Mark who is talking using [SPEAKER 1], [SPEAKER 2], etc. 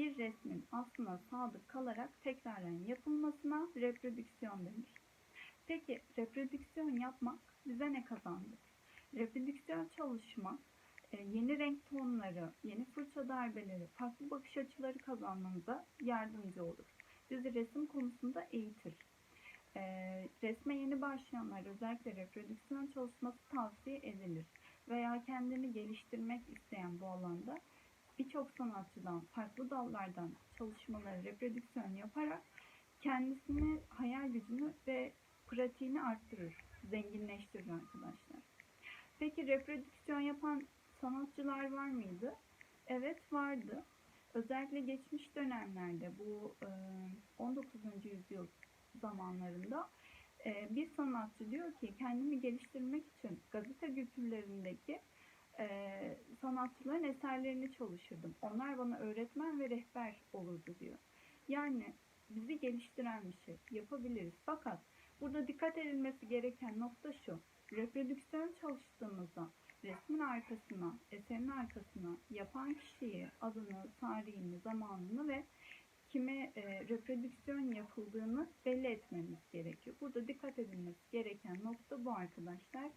[SPEAKER 1] bir resmin aslına sadık kalarak tekraren yapılmasına reprodüksiyon denir. Peki reprodüksiyon yapmak bize ne kazandı? Reprodüksiyon çalışmak e, yeni renk tonları, yeni fırça darbeleri, farklı bakış açıları kazanmamıza yardımcı olur. Bizi resim konusunda eğitir. E, resme yeni başlayanlar özellikle reprodüksiyon çalışması tavsiye edilir. Veya kendini geliştirmek isteyen bu alanda birçok sanatçıdan, farklı dallardan çalışmaları, reprodüksiyon yaparak kendisini, hayal gücünü ve pratiğini arttırır, zenginleştirir arkadaşlar. Peki reprodüksiyon yapan sanatçılar var mıydı? Evet vardı. Özellikle geçmiş dönemlerde bu e, 19. yüzyıl zamanlarında bir sanatçı diyor ki kendimi geliştirmek için gazete kültürlerindeki e, sanatçıların eserlerini çalışırdım. Onlar bana öğretmen ve rehber olurdu diyor. Yani bizi geliştiren bir şey yapabiliriz. Fakat burada dikkat edilmesi gereken nokta şu. Reprodüksiyon çalıştığımızda resmin arkasına, eserin arkasına yapan kişiyi, adını, tarihini, zamanını ve kime e, reprodüksiyon yapıldığını belli etmemiz gerekiyor. Burada dikkat edilmesi gereken nokta bu arkadaşlar.